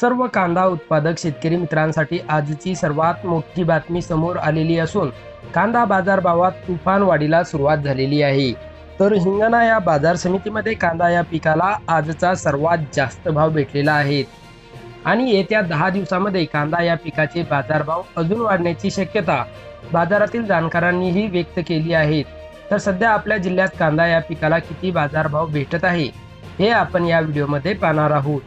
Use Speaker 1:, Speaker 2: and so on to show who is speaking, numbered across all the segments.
Speaker 1: सर्व कांदा उत्पादक शेतकरी मित्रांसाठी आजची सर्वात मोठी बातमी समोर आलेली असून कांदा बाजारभावात तुफान वाढीला सुरुवात झालेली आहे. तर हिंगणा या बाजार समितीमध्ये कांदा या पिकाला आजचा सर्वात जास्त भाव भेटलेला आहे. आणि येत्या दहा दिवसामध्ये कांदा या पिकाचे बाजारभाव अजून वाढण्याची शक्यता बाजारातील जाणकारांनीही व्यक्त केली आहे. तर सध्या आपल्या जिल्ह्यात कांदा या पिकाला किती बाजारभाव भेटत आहे हे आपण या व्हिडिओमध्ये पाहणार आहोत.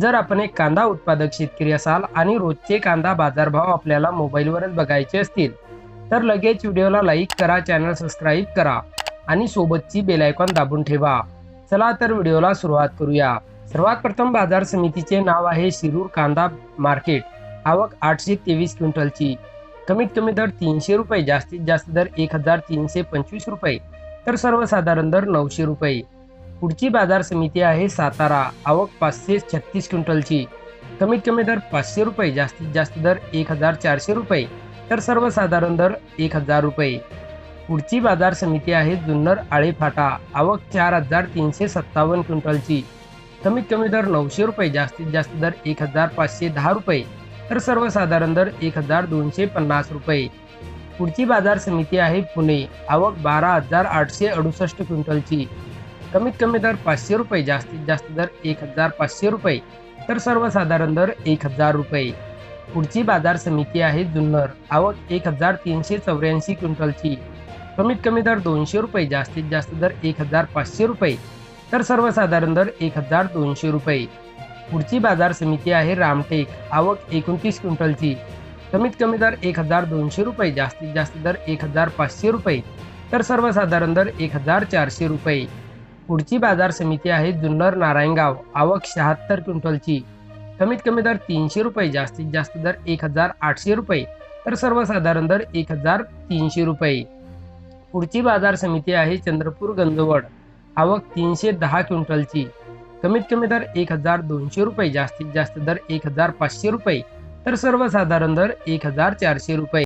Speaker 1: जर आपण एक कांदा उत्पादक शेतकरी असाल आणि रोजचे कांदा बाजारभाव आपल्याला मोबाईलवरच बघायचे असतील तर लगेच व्हिडिओला लाईक करा चॅनल सबस्क्राईब करा आणि सोबतची बेलायकॉन दाबून ठेवा. चला तर व्हिडिओला सुरुवात करूया. सर्वात प्रथम बाजार समितीचे नाव आहे शिरूर कांदा मार्केट. आवक आठशे तेवीस क्विंटलची. कमीत कमी दर तीनशे रुपये जास्तीत जास्त दर एक हजार तीनशे पंचवीस रुपये तर सर्वसाधारण दर नऊशे रुपये. पुढची बाजार समिती आहे सातारा. आवक पाचशे छत्तीस क्विंटलची. कमीत कमी दर पाचशे रुपये जास्तीत जास्त दर एक हजार चारशे रुपये. तर सर्वसाधारण दर एक हजार रुपये. पुढची बाजार समिती आहे जुन्नर आळेफाटा आवक चार हजार तीनशे सत्तावन्न क्विंटलची. कमीत कमी दर नऊशे रुपये जास्तीत जास्त दर एक हजार पाचशे दहा रुपये. तर सर्वसाधारण दर एक हजार दोनशे पन्नास रुपये. पुढची बाजार समिती आहे पुणे. आवक बारा हजार आठशे अडुसष्ट क्विंटलची. कमीत कमी दर पाचशे रुपये जास्तीत जास्त दर एक हजार पाचशे रुपये. तर सर्वसाधारण दर एक हजार रुपये. पुढची बाजार समिती आहे जुन्नर. आवक एक हजार तीनशे चौऱ्याऐंशी क्विंटलची. कमीत कमी दर दोनशे रुपये जास्तीत जास्त दर एक हजार पाचशे रुपये. तर सर्वसाधारण दर एक हजार दोनशे रुपये. पुढची बाजार समिती आहे रामटेक. आवक एकोणतीस क्विंटलची. कमीत कमी दर एक हजार दोनशे रुपये जास्तीत जास्त दर एक हजार पाचशे रुपये. तर सर्वसाधारण दर एक हजार चारशे रुपये. पुढची बाजार समिती आहे जुन्नर नारायणगाव. आवक शहात्तर क्विंटलची. कमीत कमी दर तीनशे रुपये जास्तीत जास्त दर एक हजार आठशे रुपये तर सर्वसाधारण दर एक हजार तीनशे रुपये. पुढची बाजार समिती आहे चंद्रपूर गंजवड. आवक तीनशे दहा क्विंटलची. कमीत कमी दर एक हजार दोनशे रुपये जास्तीत जास्त दर एक हजार पाचशे रुपये तर सर्वसाधारण दर एक हजार चारशे रुपये.